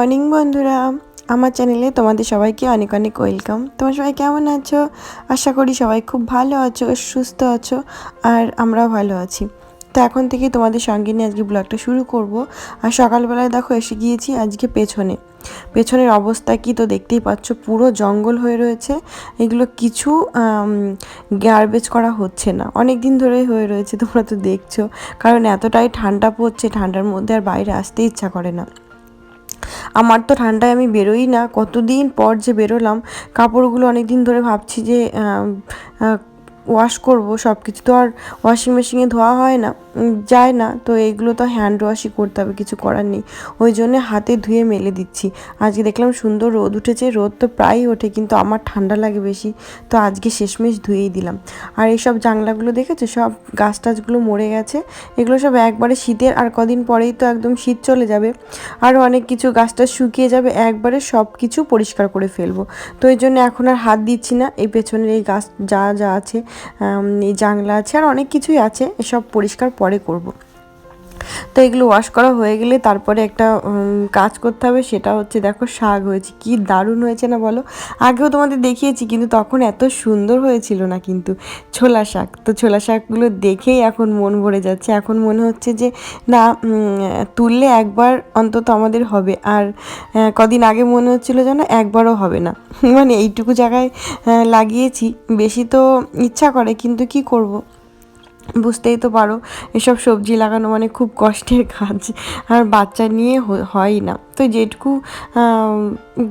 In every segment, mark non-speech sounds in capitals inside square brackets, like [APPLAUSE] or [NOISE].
Morning বন্ধুরা, আমার চ্যানেলে তোমাদের সবাইকে অনেক অনেক ওয়েলকাম। তোমরা সবাই কেমন আছো? আশা করি সবাই খুব ভালো আছো, সুস্থ আছো, আর আমরাও ভালো আছি। তো এখন থেকে তোমাদের সঙ্গে নিয়ে আজকে ব্লগটা শুরু করব। আর সকালবেলায় দেখো এসে গিয়েছি আজকে পেছনে। পেছনের অবস্থা কি তো দেখতেই পাচ্ছ, পুরো জঙ্গল হয়ে রয়েছে। এগুলো কিছু গার্বেজ করা হচ্ছে না। অনেক দিন ধরেই হয়ে রয়েছে, তোমরা তো দেখছ। কারণ এতটাই ঠান্ডা পড়ছে, ঠান্ডার মধ্যে আর বাইরে আসতে ইচ্ছা করে না। আমার তো ঠান্ডায় আমি বেরোই না। কতদিন পর যে বেরোলাম, কাপড়গুলো অনেক দিন ধরে ভাবছি যে ওয়াশ করব সব কিছু তো আর ওয়াশিং মেশিনে ধোয়া হয় না যায় না, তো এইগুলো তো হ্যান্ড ওয়াশই করতে হবে, কিছু করার নেই। ওই জন্য হাতে ধুয়ে মেলে দিচ্ছি। আজকে দেখলাম সুন্দর রোদ উঠেছে, রোদ তো প্রায়ই ওঠে, কিন্তু আমার ঠান্ডা লাগে বেশি, তো আজকে শেষমেশ ধুয়েই দিলাম। আর এইসব জানলাগুলো দেখেছ? সব গাছ টাছগুলো মরে গেছে, এগুলো সব একবারে শীতের, আর কদিন পরেই তো একদম শীত চলে যাবে। আরও অনেক কিছু গাছটা শুকিয়ে যাবে, একবারে সব কিছু পরিষ্কার করে ফেলব। তো এই জন্য এখন আর হাত দিচ্ছি না, এই পেছনের এই গাছ যা যা আছে জানলা আছে আর অনেক কিছুই আছে এসব পরিষ্কার পরে করব। তো এগুলো ওয়াশ করা হয়ে গেলে তারপরে একটা কাজ করতে হবে, সেটা হচ্ছে দেখো শাক হয়েছে। কি দারুণ হয়েছে না বলো? আগেও তোমাদের দেখিয়েছি, কিন্তু তখন এত সুন্দর হয়েছিল না কিন্তু ছোলা শাক। তো ছোলা শাকগুলো দেখেই এখন মন ভরে যাচ্ছে। এখন মনে হচ্ছে যে, না তুললে একবার অন্তত আমাদের হবে। আর কদিন আগে মনে হচ্ছিল যেন একবারও হবে না। মানে এইটুকু জায়গায় লাগিয়েছি। বেশি তো ইচ্ছা করে, কিন্তু কি করব? বুঝতেই তো পারো, এসব সবজি লাগানো মানে খুব কষ্টের কাজ, আর বাচ্চা নিয়ে হয় না। তো যেটুকু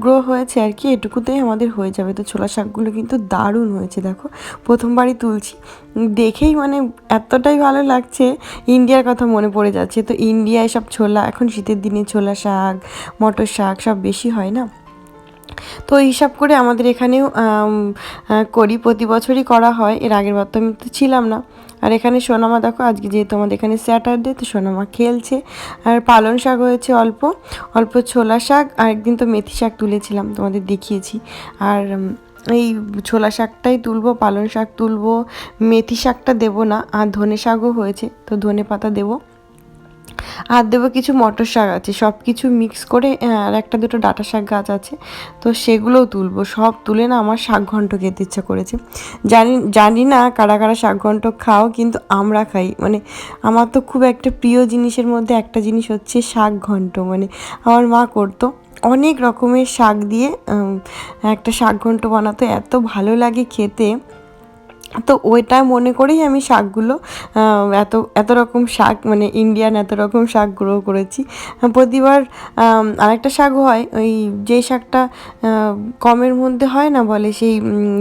গ্রো হয়েছে আর কি, এটুকুতেই আমাদের হয়ে যাবে। তো ছোলা শাকগুলো কিন্তু দারুণ হয়েছে, দেখো। প্রথমবারই তুলছি। দেখেই মানে এতটাই ভালো লাগছে, ইন্ডিয়ার কথা মনে পড়ে যাচ্ছে। তো ইন্ডিয়ায় সব ছোলা, এখন শীতের দিনে ছোলা শাক, মটর শাক সব বেশি হয় না? তো হিসাব করে আমাদের এখানেও করি, প্রতি বছরই করা হয়। এর আগের বার তো আমি তো ছিলাম না। আর এখানে সোনামা দেখো, আজকে যেহেতু আমাদের এখানে স্যাটারডে, তো সোনামা খেলছে। আর পালন শাক হয়েছে অল্প অল্প ছোলা শাক আর একদিন তো মেথি শাক তুলেছিলাম, তোমাদের দেখিয়েছি। আর এই ছোলা শাকটাই তুলবো পালন শাক তুলবো, মেথি শাকটা দেবো না, আর ধনে শাকও হয়েছে, তো ধনে পাতা দেবো। আর দেবো কিছু মটর শাক আছে সব কিছু মিক্স করে আর একটা দুটো ডাটা শাক গাছ আছে। তো সেগুলোও তুলবো। সব তুলে না আমার শাক ঘন্ট খেতে ইচ্ছা করেছে। জানি জানি না কারা কারা শাক ঘন্ট খাও, কিন্তু আমরা খাই। মানে আমার তো খুব একটা প্রিয় জিনিসের মধ্যে একটা জিনিস হচ্ছে শাক ঘন্ট। মানে আমার মা করতো, অনেক রকমের শাক দিয়ে একটা শাক ঘন্ট বানাতো। এত ভালো লাগে খেতে। তো ওইটা মনে করেই আমি শাকগুলো এত এত রকম শাক মানে ইন্ডিয়ান এত রকম শাক গ্রো করেছি। প্রতিবার আরেকটা শাক হয়, ওই যে শাকটা কমের মধ্যে হয় না বলে, সেই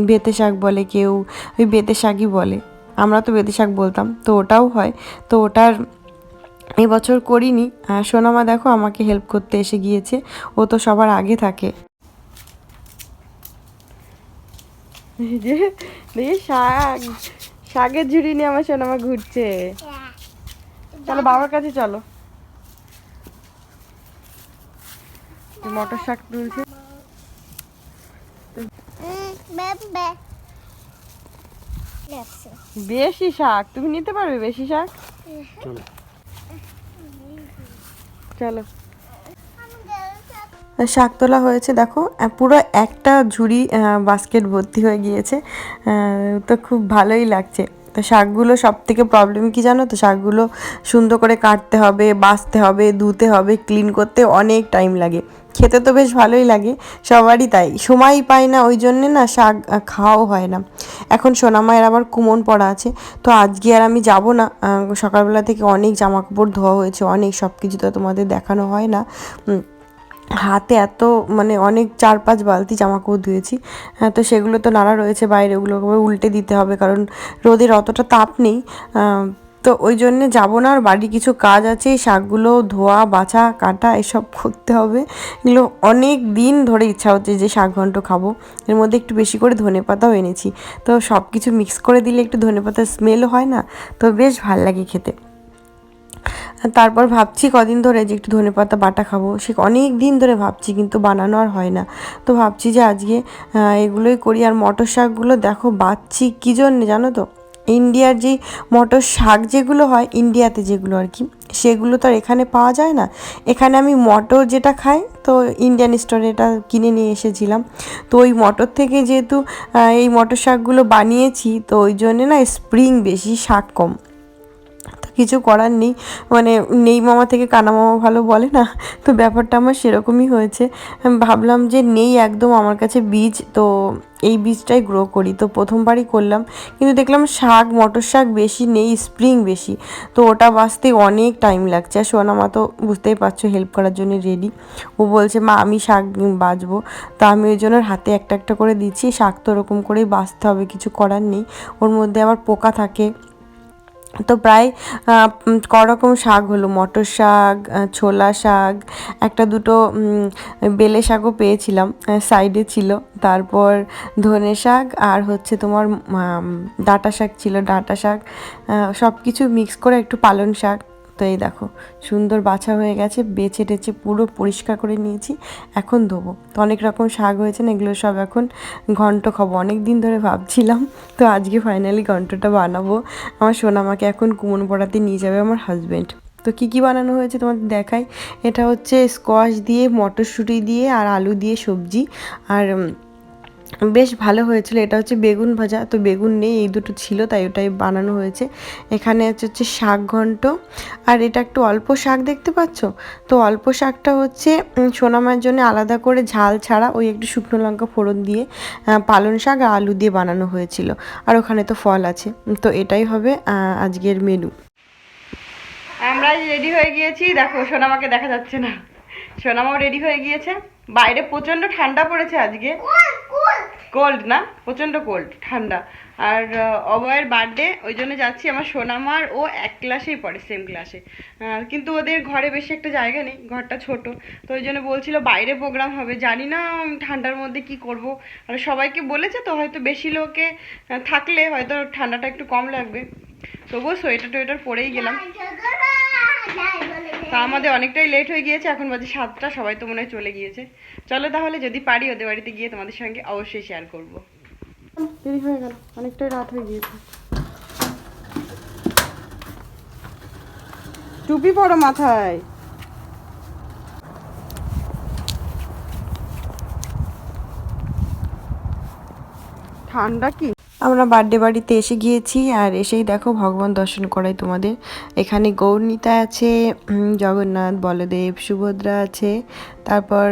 বেতে শাক বলে কেউ, ওই বেতে শাকই বলে। আমরা তো বেতে শাক বলতাম, তো ওটাও হয়। তো ওটার এবছর করিনি। সোনামা দেখো আমাকে হেল্প করতে এসে গিয়েছে, ও তো সবার আগে থাকে। যে দেখি শাক শাকের ঝুড়ি নিয়ে আমার সোনামা ঘুরছে। চলো বাবার কাছে চলো। মটর শাক তুলছে। বেশি শাক তুমি নিতে পারবে বেশি শাক? চলো। শাক তোলা হয়েছে, দেখো পুরো একটা ঝুড়ি বাস্কেট ভর্তি হয়ে গিয়েছে তো খুব ভালোই লাগছে। তো শাকগুলো সব থেকে প্রবলেম কি জানো তো? শাকগুলো সুন্দর করে কাটতে হবে বাছতে হবে, ধুতে হবে ক্লিন করতে অনেক টাইম লাগে। খেতে তো বেশ ভালোই লাগে, সবারই তাই। সময় পায় না, ওই জন্যে না শাক খাওয়াও হয় না। এখন সোনামায়ের আবার কুমন পড়া আছে, তো আজকে আর আমি যাব না। সকালবেলা থেকে অনেক জামা কাপড় ধোয়া হয়েছে, অনেক সব কিছু তো তোমাদের দেখানো হয় না। হাতে এত মানে অনেক চার পাঁচ বালতি জামা কাপড় ধুয়েছি। হ্যাঁ তো সেগুলো তো নাড়া রয়েছে বাইরে ওগুলো উল্টে দিতে হবে কারণ রোদের অতটা তাপ নেই। তো ওই জন্যে যাব না, আর বাড়ির কিছু কাজ আছে, শাকগুলো ধোয়া, বাছা, কাটা, এসব করতে হবে। এগুলো অনেক দিন ধরে ইচ্ছা হচ্ছে যে শাক ঘন্ট খাব। এর মধ্যে একটু বেশি করে ধনে পাতাও এনেছি। তো সব কিছু মিক্স করে দিলে একটু ধনে পাতার স্মেলও হয় না? তো বেশ ভালো লাগে খেতে। তারপর ভাবছি কদিন ধরে যে একটু ধনে পাতা বাটা খাব। সে অনেক দিন ধরে ভাবছি, কিন্তু বানানো আর হয় না। তো ভাবছি যে আজকে এগুলোই করি। আর মটর শাকগুলো দেখো বাচ্ছি কী জন্যে জানো তো? ইন্ডিয়ার যে মটর শাক যেগুলো হয়, ইন্ডিয়াতে যেগুলো আর কি, সেগুলো তো আর এখানে পাওয়া যায় না। এখানে আমি মটর যেটা খাই, তো ইন্ডিয়ান স্টোরে এটা কিনে নিয়ে এসেছিলাম। তো ওই মটর থেকে যেহেতু এই মটর শাকগুলো বানিয়েছি, তো ওই জন্যে না স্প্রিং বেশি শাক কম। কিছু করার নেই। মানে নেই মামা থেকে কানা মামা ভালো বলে না, তো ব্যাপারটা আমার সেরকমই হয়েছে। ভাবলাম যে নেই একদম আমার কাছে বীজ, তো এই বীজটাই গ্রো করি। তো প্রথমবারই করলাম, কিন্তু দেখলাম শাক, মটর শাক বেশি নেই স্প্রিং বেশি। তো ওটা বাঁচতে অনেক টাইম লাগছে। আর সোনা মা তো বুঝতেই পারছ হেল্প করার জন্য রেডি ও বলছে, মা, আমি শাক বাঁচবো। তো আমি ওই জন্য হাতে একটা একটা করে দিচ্ছি। শাক তো ওরকম করেই বাঁচতে হবে, কিছু করার নেই। ওর মধ্যে আবার পোকা থাকে। তো প্রায় রকম শাক হলো, মটর শাক ছোলা শাক, একটা দুটো বেলে শাকও পেয়েছিলাম সাইডে ছিল। তারপর ধনে শাক আর হচ্ছে তোমার ডাঁটা শাক ছিল, ডাঁটা শাক সব কিছু মিক্স করে একটু পালন শাক। তো এই দেখো, সুন্দর বাছা হয়ে গেছে, বেছে টেছে পুরো পরিষ্কার করে নিয়েছি, এখন ধোবো। তো অনেক রকম শাক হয়েছে না, এগুলো সব এখন ঘন্ট খাব। অনেক দিন ধরে ভাবছিলাম, তো আজকে ফাইনালি ঘন্টটা বানাবো। আমার সোনামাকে এখন কুমন পড়াতে নিয়ে যাবে আমার হাজব্যান্ড তো কী কী বানানো হয়েছে তোমাদের দেখাই? এটা হচ্ছে স্কোয়াশ দিয়ে, মটরশুঁটি দিয়ে, আর আলু দিয়ে সবজি। আর বেশ ভালো হয়েছিল। এটা হচ্ছে বেগুন ভাজা। তো বেগুন নেই এই দুটো ছিল তাই ওটাই বানানো হয়েছে। এখানে হচ্ছে হচ্ছে শাক ঘন্ট। আর এটা একটু অল্প শাক দেখতে পাচ্ছ? তো অল্প শাকটা হচ্ছে সোনামার জন্য আলাদা করে ঝাল ছাড়া ওই একটু শুকনো লঙ্কা ফোড়ন দিয়ে আহ, পালং শাক আর আলু দিয়ে বানানো হয়েছিল। আর ওখানে তো ফল আছে। তো এটাই হবে আজকের মেনু আমরা রেডি হয়ে গিয়েছি দেখো সোনামাকে দেখা যাচ্ছে না। সোনামাও রেডি হয়ে গিয়েছে। বাইরে প্রচণ্ড ঠান্ডা পড়েছে আজকে। কোল্ড না প্রচণ্ড কোল্ড ঠান্ডা। আর আহ, অভয়ের বার্থডে ওই জন্য যাচ্ছি আমার সোনামার ও এক ক্লাসেই পড়ে সেম ক্লাসে কিন্তু ওদের ঘরে বেশি একটা জায়গা নেই ঘরটা ছোট। তো ওই জন্য বলছিল বাইরে প্রোগ্রাম হবে। জানি না ঠান্ডার মধ্যে কি করব। আর সবাইকে বলেছে তো হয়তো বেশি লোকে থাকলে হয়তো ঠান্ডাটা একটু কম লাগবে। তবুও সোয়েটার টোয়েটার পরেই গেলাম। তা আমাদের অনেকটাই লেট হয়ে গিয়েছে, এখন বাজে সাতটা, সবাই তো মনে হয় চলে গিয়েছে। চলো তাহলে যদি পারি ওদের বাড়িতে গিয়ে তোমাদের সঙ্গে অবশ্যই শেয়ার করব। দেরি হয়ে গেল, অনেকটাই রাত হয়ে গিয়েছে। টুপি পরো মাথায়। ঠান্ডা কি? আমরা বার্থডে বাড়িতে এসে গিয়েছি আর এসেই দেখো ভগবান দর্শন করাই তোমাদের। এখানে গৌরনীতা আছে জগন্নাথ, বলদেব, সুভদ্রা আছে, তারপর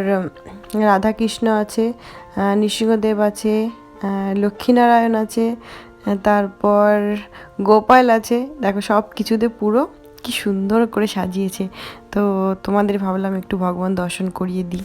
রাধাকৃষ্ণ আছে নৃসিংহদেব আছে লক্ষ্মীনারায়ণ আছে তারপর গোপাল আছে। দেখো সব কিছুতে পুরো কি সুন্দর করে সাজিয়েছে। তো তোমাদের ভাবলাম একটু ভগবান দর্শন করিয়ে দিই।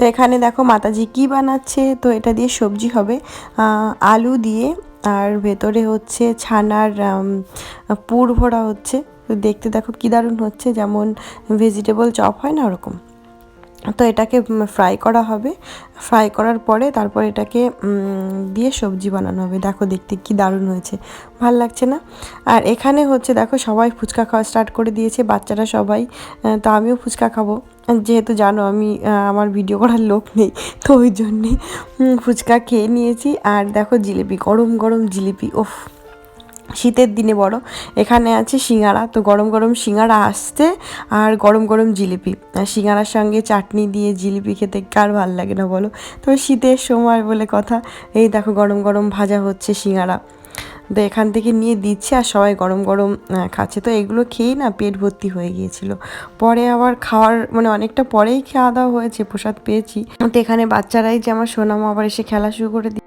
তো এখানে দেখো মাতাজি কি বানাচ্ছে? তো এটা দিয়ে সবজি হবে আলু দিয়ে। আর ভেতরে হচ্ছে ছানার পুর ভরা হচ্ছে। তো দেখতে দেখো কি দারুণ হচ্ছে, যেমন ভেজিটেবল চপ হয় না ওরকম। তো এটাকে ফ্রাই করা হবে। ফ্রাই করার পরে তারপর এটাকে দিয়ে সবজি বানানো হবে। দেখো দেখতে কি দারুণ হয়েছে, ভালো লাগছে না? আর এখানে হচ্ছে দেখো সবাই ফুচকা খাওয়া স্টার্ট করে দিয়েছে, বাচ্চারা সবাই। তো আমিও ফুচকা খাব। যেহেতু জানো আমি আমার ভিডিও করার লোক নেই, তো ওই জন্যে ফুচকা খেয়ে নিয়েছি। আর দেখো জিলিপি, গরম গরম জিলিপি ওফ শীতের দিনে বড়। এখানে আছে সিঙ্গারা, তো গরম গরম সিঙ্গারা আসছে, আর গরম গরম জিলিপি। আর সিঙ্গারার সঙ্গে চাটনি দিয়ে জিলিপি খেতে কার ভালো লাগে না বলো? তো শীতের সময় বলে কথা। এই দেখো গরম গরম ভাজা হচ্ছে সিঙ্গারা। তো এখান থেকে নিয়ে দিচ্ছে আর সবাই গরম গরম খাচ্ছে। তো এগুলো খেয়েই না পেট ভর্তি হয়ে গিয়েছিল। পরে আবার খাওয়ার মানে অনেকটা পরেই খাওয়া দাওয়া হয়েছে, প্রসাদ পেয়েছি। তো এখানে বাচ্চারাই যে আমার সোনামা আবার এসে খেলা শুরু করে দিয়ে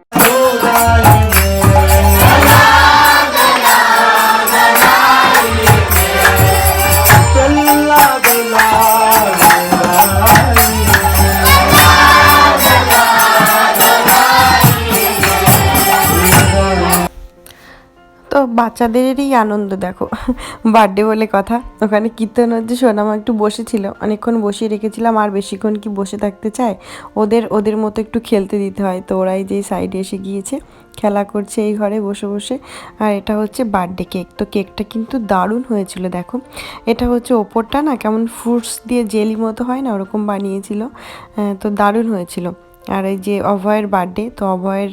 বাচ্চাদেরই আনন্দ, দেখো। বার্থডে বলে কথা। ওখানে কীর্তন হচ্ছে, সোনামা একটু বসেছিল। অনেকক্ষণ বসিয়ে রেখেছিলাম, আর বেশিক্ষণ কি বসে থাকতে চায়? ওদের ওদের মতো একটু খেলতে দিতে হয়। তো ওরাই যে সাইডে এসে গিয়েছে, খেলা করছে এই ঘরে বসে বসে। আর এটা হচ্ছে বার্থডে কেক তো কেকটা কিন্তু দারুণ হয়েছিল, দেখো। এটা হচ্ছে ওপরটা না, কেমন ফ্রুটস দিয়ে জেলি মতো হয় না, ওরকম বানিয়েছিল। তো দারুণ হয়েছিল। আর এই যে অভয়ের বার্থডে তো অভয়ের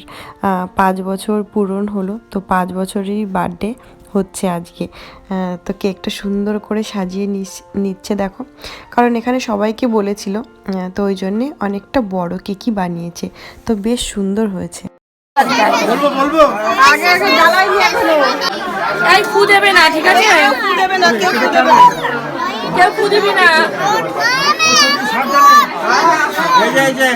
পাঁচ বছর পূরণ হলো তো পাঁচ বছরেরই বার্থডে হচ্ছে আজকে। তো কেকটা সুন্দর করে সাজিয়ে নিস- নিচ্ছে দেখো। কারণ এখানে সবাইকে বলেছিল তো ওই জন্যে অনেকটা বড় কেকই বানিয়েছে। তো বেশ সুন্দর হয়েছে। বলব বলব? এই ফু দেবে না ঠিক আছে? ফু দেবে না কেউ ফু দেবে না। কেউ ফু দিবি না। এই যে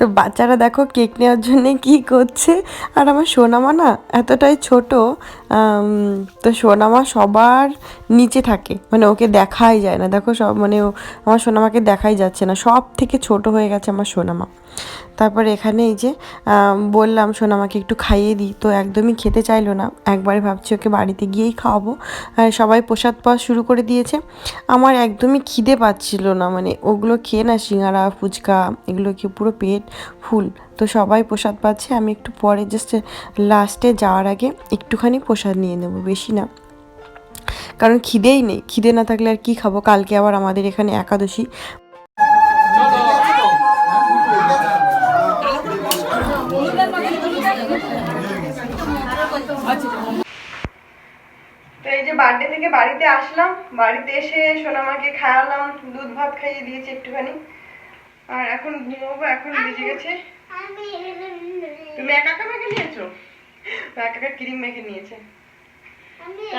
তো বাচ্চারা দেখো কেক নেওয়ার জন্য কি করছে? আর আমার সোনামা না এতটাই ছোট তো সোনামা সবার নিচে থাকে। মানে ওকে দেখাই যায় না। দেখো সব মানে ও- আমার সোনামাকে দেখাই যাচ্ছে না। সব থেকে ছোট হয়ে গেছে আমার সোনামা। তারপরে এখানে এই যে বললাম সোনামাকে একটু খাইয়ে দিই। তো একদমই খেতে চাইলো না। একবারে ভাবছি ওকে বাড়িতে গিয়েই খাওয়াবো। সবাই প্রসাদ পাওয়া শুরু করে দিয়েছে। আমার একদমই খিদে পাচ্ছিল না। মানে ওগুলো খেয়ে না, সিঙ্গারা, ফুচকা, এগুলো কি পুরো পেট ফুল। তো সবাই প্রসাদ পাচ্ছে, আমি একটু পরে জাস্ট লাস্টে যাওয়ার আগে একটুখানি প্রসাদ নিয়ে নেব, বেশি না। কারণ খিদেই নেই, খিদে না থাকলে আর কি খাব? কালকে আবার আমাদের এখানে একাদশী। বার্থডে থেকে বাড়িতে আসলাম, বাড়িতে এসে সোনামাকে খাওয়ালাম, দুধ ভাত খাইয়ে দিয়েছি একটুখানি। আর এখন ঘুমোবো এখন বেজে গেছে। তুমি একা একা মেখে নিয়েছো? একা একা ক্রিম মেখে নিয়েছে।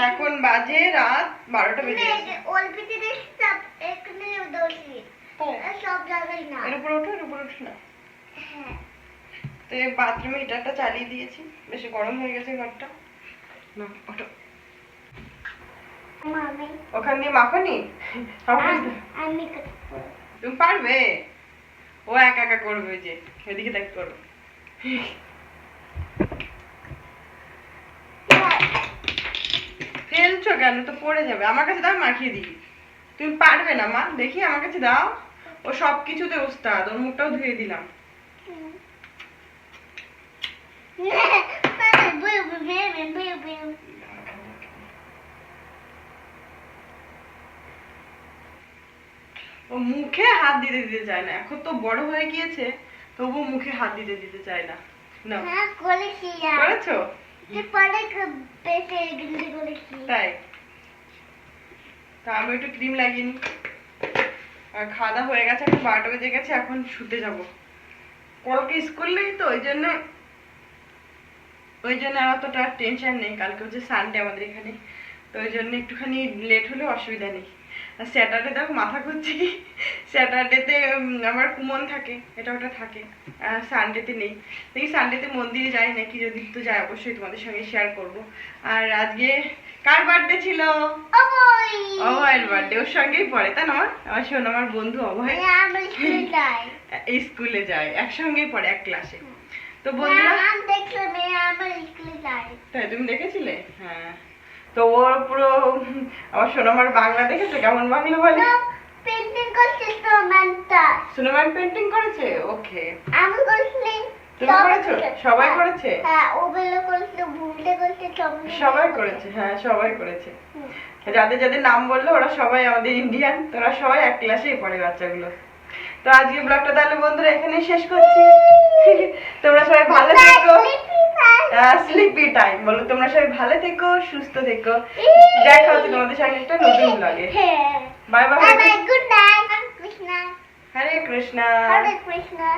এখন বাজে রাত বারোটা বেজে গেছে। এর উপরে ওঠো এর উপরে ওঠো না। তো বাথরুমে হিটারটা চালিয়ে দিয়েছি। বেশি গরম হয়ে গেছে ঘরটা। না ওঠো। ওখান দিয়ে মাখনি তুমি পারবে? ও একা একা করবে যে, এদিকে দেখ করো ফেলছো কেন? তো পড়ে যাবে। আমার কাছে দাও, মাখিয়ে দিই। তুমি পারবে না, মা। দেখি, আমার কাছে দাও। ও সব কিছুতে ওস্তাদ, ওর মুখটাও ধুয়ে দিলাম। [LAUGHS] ও মুখে হাত দিতে দিতে চায় না। এখন তো বড় হয়ে গিয়েছে তবু মুখে হাত দিতে দিতে চায় না। না। হ্যাঁ করেছি? তাই তা আমি একটু ক্রিম লাগিয়ে নিই। আর খাওয়া দাওয়া হয়ে গেছে এখন বারোটা বেজে গেছে এখন শুতে যাব। কালকে স্কুল নেই তো ওই জন্য ওই জন্য অতটা টেনশন নেই। কালকে হচ্ছে সানডে আমাদের এখানে। তো ওই জন্য একটুখানি লেট হলেও অসুবিধা নেই। স্যাটারডে দেখো মাথা ঘুরছে কি? স্যাটারডেতে আমার কুমন থাকে এটা ওটা থাকে সানডেতে নেই। দেখি সানডেতে মন্দিরে যাই নাকি যদি তো যাই অবশ্যই তোমাদের সঙ্গে শেয়ার করব। আর আজকে কার বার্থডে ছিল? অভয়ের বার্থডে ওর সঙ্গেই পড়ে তাই না আমার আমার শোন আমার বন্ধু অভয়। আমি স্কুল স্কুলে যায় একসঙ্গেই পড়ে এক ক্লাসে তো বন্ধুরা? স্কুলে যাই। তাই তুমি দেখেছিলে? হ্যাঁ। তো ওর পুরো আমার সোনামার বাংলা দেখেছে? কেমন বাংলা বলে? পেন্টিং করছে সোনামান পেন্টিং করেছে? ওকে আমি করছি। তুমি করেছ? সবাই করেছে? হ্যাঁ করছে ভুলতে করছে সবাই করেছে হ্যাঁ সবাই করেছে। যাদের যাদের নাম বলল ওরা সবাই আমাদের ইন্ডিয়ান তোরা সবাই এক ক্লাসেই পড়ে বাচ্চাগুলো। তো আজকে ব্লগটা তাহলে বন্ধুরা এখানেই শেষ করছি। তোমরা সবাই ভালো থেকো। স্লিপি টাইম বলো তোমরা সবাই ভালো থেকো সুস্থ থেকো দেখা হচ্ছে তোমাদের সঙ্গে একটা নতুন ব্লগে হ্যাঁ bye bye. Good night. Krishna. Hare Krishna Hare Krishna.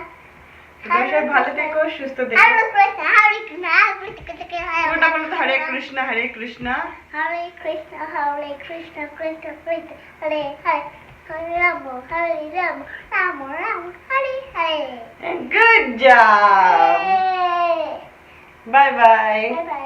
তোমরা সবাই ভালো থেকো সুস্থ থেকো. Hare Krishna. Hare Krishna. পুরোটা বলো Hare Krishna Hare Krishna Hare Krishna. Hare Krishna. Krishna Krishna. Hare Hare. Hare Rama. Hare Rama. Rama Rama. Hare Hare. Good job Yay. Bye bye Bye bye.